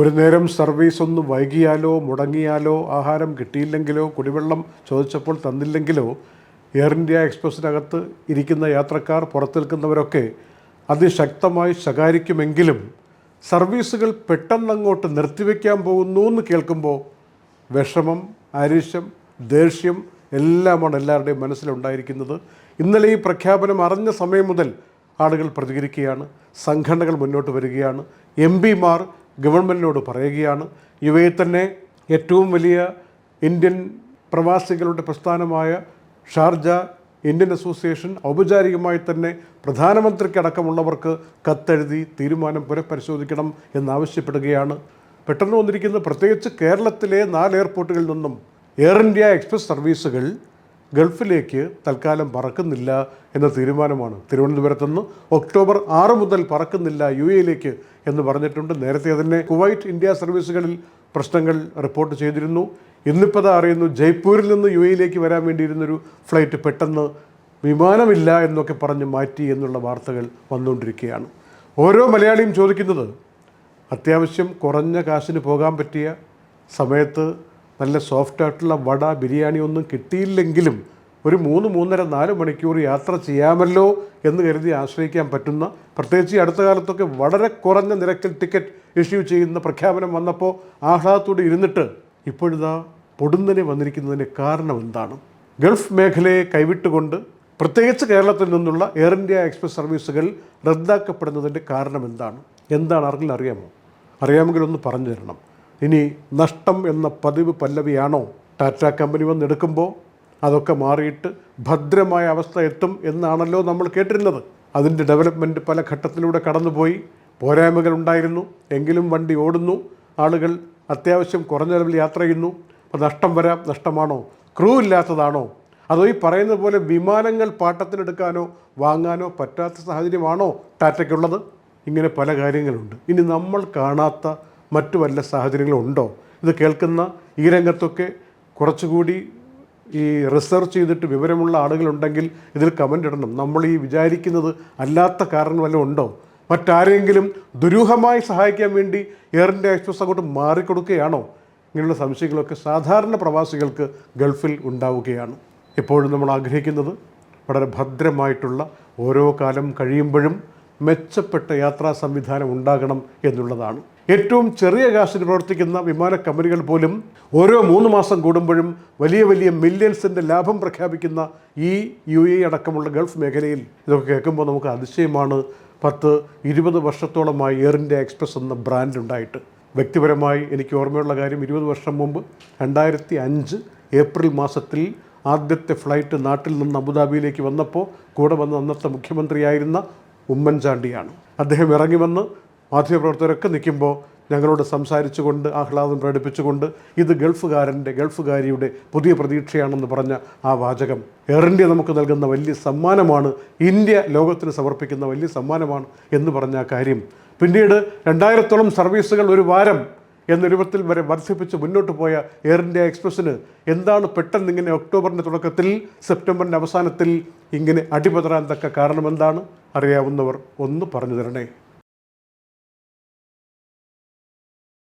ഒരു നേരം സർവീസ് ഒന്ന് വൈകിയാലോ മുടങ്ങിയാലോ ആഹാരം കിട്ടിയില്ലെങ്കിലോ കുടിവെള്ളം ചോദിച്ചപ്പോൾ തന്നില്ലെങ്കിലോ എയർ ഇന്ത്യ എക്സ്പ്രസ്സിനകത്ത് ഇരിക്കുന്ന യാത്രക്കാർ പുറത്തു നിൽക്കുന്നവരൊക്കെ അതിശക്തമായി ശകാരിക്കുമെങ്കിലും സർവീസുകൾ പെട്ടെന്നങ്ങോട്ട് നിർത്തിവെക്കാൻ പോകുന്നു എന്ന് കേൾക്കുമ്പോൾ വിഷമം അരിശം ദേഷ്യം എല്ലാമാണ് എല്ലാവരുടെയും മനസ്സിലുണ്ടായിരിക്കുന്നത്. ഇന്നലെ ഈ പ്രഖ്യാപനം അറിഞ്ഞ സമയം മുതൽ ആളുകൾ പ്രതികരിക്കുകയാണ് സംഘടനകൾ മുന്നോട്ട് വരികയാണ്. എം പിമാർ ഗവൺമെന്റിനോട് പറയുകയാണ്. ഇവയെ തന്നെ ഏറ്റവും വലിയ ഇന്ത്യൻ പ്രവാസികളുടെ പ്രസ്ഥാനമായ ഷാർജ ഇന്ത്യൻ അസോസിയേഷൻ ഔപചാരികമായി തന്നെ പ്രധാനമന്ത്രിക്കടക്കമുള്ളവർക്ക് കത്തെഴുതി തീരുമാനം പുനഃപരിശോധിക്കണം എന്നാവശ്യപ്പെടുകയാണ് പെട്ടെന്ന് വന്നിരിക്കുന്ന പ്രത്യേകിച്ച് കേരളത്തിലെ നാല് എയർപോർട്ടുകളിൽ നിന്നും എയർ ഇന്ത്യ എക്സ്പ്രസ് സർവീസുകൾ ഗൾഫിലേക്ക് തൽക്കാലം പറക്കുന്നില്ല എന്ന തീരുമാനമാണ് തിരുവനന്തപുരത്ത് നിന്ന് ഒക്ടോബർ ആറ് മുതൽ പറക്കുന്നില്ല യു എയിലേക്ക് എന്ന് പറഞ്ഞിട്ടുണ്ട്. നേരത്തെ തന്നെ കുവൈറ്റ് ഇന്ത്യ സർവീസുകളിൽ പ്രശ്നങ്ങൾ റിപ്പോർട്ട് ചെയ്തിരുന്നു. ഇന്നിപ്പോൾ അറിയുന്നു ജയ്പൂരിൽ നിന്ന് യു എയിലേക്ക് വരാൻ വേണ്ടിയിരുന്നൊരു ഫ്ലൈറ്റ് പെട്ടെന്ന് വിമാനമില്ല എന്നൊക്കെ പറഞ്ഞ് മാറ്റി എന്നുള്ള വാർത്തകൾ വന്നുകൊണ്ടിരിക്കുകയാണ്. ഓരോ മലയാളിയും ചോദിക്കുന്നത് അത്യാവശ്യം കുറഞ്ഞ കാശിന് പോകാൻ പറ്റിയ സമയത്ത് നല്ല സോഫ്റ്റ് ആയിട്ടുള്ള വട ബിരിയാണി ഒന്നും കിട്ടിയില്ലെങ്കിലും ഒരു മൂന്ന് മൂന്നര നാല് മണിക്കൂർ യാത്ര ചെയ്യാമല്ലോ എന്ന് കരുതി ആശ്രയിക്കാൻ പറ്റുന്ന പ്രത്യേകിച്ച് ഈ അടുത്ത കാലത്തൊക്കെ വളരെ കുറഞ്ഞ നിരക്കിൽ ടിക്കറ്റ് ഇഷ്യൂ ചെയ്യുന്ന പ്രഖ്യാപനം വന്നപ്പോൾ ആഹ്ലാദത്തോടെ ഇരുന്നിട്ട് ഇപ്പോഴിതാ പൊടുന്നനെ വന്നിരിക്കുന്നതിന് കാരണം എന്താണ്? ഗൾഫ് മേഖലയെ കൈവിട്ടുകൊണ്ട് പ്രത്യേകിച്ച് കേരളത്തിൽ നിന്നുള്ള എയർ ഇന്ത്യ എക്സ്പ്രസ് സർവീസുകൾ റദ്ദാക്കപ്പെടുന്നതിന്റെ കാരണം എന്താണ്? എന്താണ് ആർക്കെങ്കിലും അറിയാമോ? അറിയാമെങ്കിൽ ഒന്ന് പറഞ്ഞു തരണം. ഇനി നഷ്ടം എന്ന പതിവ് പല്ലവിയാണോ ടാറ്റ കമ്പനി വന്നെടുക്കുമ്പോൾ? അതൊക്കെ മാറിയിട്ട് ഭദ്രമായ അവസ്ഥ എത്തും എന്നാണല്ലോ നമ്മൾ കേട്ടിരുന്നത്. അതിന്റെ ഡെവലപ്മെന്റ് പല ഘട്ടത്തിലൂടെ കടന്നുപോയി. പോരായ്മകൾ ഉണ്ടായിരുന്നു. എങ്കിലും വണ്ടി ഓടുന്നു. ആളുകൾ അത്യാവശ്യം കുറഞ്ഞ ലെവൽ യാത്ര ചെയ്യുന്നു. അപ്പോൾ നഷ്ടം വരാം. നഷ്ടമാണോ? ക്രൂ ഇല്ലാത്തതാണോ? അതോ ഈ പറയുന്ന പോലെ വിമാനങ്ങൾ പാട്ടത്തിനെടുക്കാനോ വാങ്ങാനോ പറ്റാത്ത സാഹചര്യമാണോ ടാറ്റയ്ക്കുള്ളത്? ഇങ്ങനെ പല കാര്യങ്ങളുണ്ട്. ഇനി നമ്മൾ കാണാത്ത മറ്റു വല്ല സാഹചര്യങ്ങളും ഉണ്ടോ ഇത് കേൾക്കുന്ന ഈ രംഗത്തൊക്കെ കുറച്ചുകൂടി ഈ റിസർച്ച് ചെയ്തിട്ട് വിവരമുള്ള ആളുകളുണ്ടെങ്കിൽ ഇതിൽ കമന്റ് ഇടണം. നമ്മൾ ഈ വിചാരിക്കുന്നത് അല്ലാത്ത കാരണം വല്ലതും ഉണ്ടോ? മറ്റാരെങ്കിലും ദുരൂഹമായി സഹായിക്കാൻ വേണ്ടി എയർ ഇന്ത്യ എക്സ്പ്രസ് അങ്ങോട്ട് മാറിക്കൊടുക്കുകയാണോ? ഇങ്ങനെയുള്ള സംശയങ്ങളൊക്കെ സാധാരണ പ്രവാസികൾക്ക് ഗൾഫിൽ ഉണ്ടാവുകയാണ്. എപ്പോഴും നമ്മൾ ആഗ്രഹിക്കുന്നത് വളരെ ഭദ്രമായിട്ടുള്ള ഓരോ കാലം കഴിയുമ്പോഴും മെച്ചപ്പെട്ട യാത്രാ സംവിധാനം ഉണ്ടാകണം എന്നുള്ളതാണ്. ഏറ്റവും ചെറിയ കാശിന് പ്രവർത്തിക്കുന്ന വിമാന കമ്പനികൾ പോലും ഓരോ മൂന്ന് മാസം കൂടുമ്പോഴും വലിയ വലിയ മില്യൺസിന്റെ ലാഭം പ്രഖ്യാപിക്കുന്ന ഈ യു എ അടക്കമുള്ള ഗൾഫ് മേഖലയിൽ. ഇതൊക്കെ കേൾക്കുമ്പോൾ നമുക്ക് അതിശയമാണ് പത്ത് ഇരുപത് വർഷത്തോളമായി എയർ ഇന്ത്യ എക്സ്പ്രസ് എന്ന ബ്രാൻഡ് ഉണ്ടായിട്ട്. വ്യക്തിപരമായി എനിക്ക് ഓർമ്മയുള്ള കാര്യം ഇരുപത് വർഷം മുമ്പ് രണ്ടായിരത്തി അഞ്ച് ഏപ്രിൽ മാസത്തിൽ ആദ്യത്തെ ഫ്ലൈറ്റ് നാട്ടിൽ നിന്ന് അബുദാബിയിലേക്ക് വന്നപ്പോൾ കൂടെ വന്ന അന്നത്തെ മുഖ്യമന്ത്രിയായിരുന്ന ഉമ്മൻചാണ്ടിയാണ്. അദ്ദേഹം ഇറങ്ങി വന്ന് മാധ്യമപ്രവർത്തകരൊക്കെ നിൽക്കുമ്പോൾ ഞങ്ങളോട് സംസാരിച്ചുകൊണ്ട് ആഹ്ലാദം പ്രകടിപ്പിച്ചുകൊണ്ട് ഇത് ഗൾഫുകാരന്റെ ഗൾഫുകാരിയുടെ പുതിയ പ്രതീക്ഷയാണെന്ന് പറഞ്ഞ ആ വാചകം എയർ ഇന്ത്യ നമുക്ക് നൽകുന്ന വലിയ സമ്മാനമാണ് ഇന്ത്യ ലോകത്തിന് സമർപ്പിക്കുന്ന വലിയ സമ്മാനമാണ് എന്ന് പറഞ്ഞ കാര്യം. പിന്നീട് രണ്ടായിരത്തോളം സർവീസുകൾ ഒരു വാരം എന്ന രൂപത്തിൽ വരെ വർദ്ധിപ്പിച്ച് മുന്നോട്ട് പോയ എയർ ഇന്ത്യ എക്സ്പ്രസ്സിന് എന്താണ് പെട്ടെന്ന് ഇങ്ങനെ ഒക്ടോബറിന്റെ തുടക്കത്തിൽ സെപ്റ്റംബറിന്റെ അവസാനത്തിൽ ഇങ്ങനെ അടിപതറാൻ തക്ക കാരണമെന്താണ് അറിയാവുന്നവർ ഒന്ന് പറഞ്ഞു തരണേ.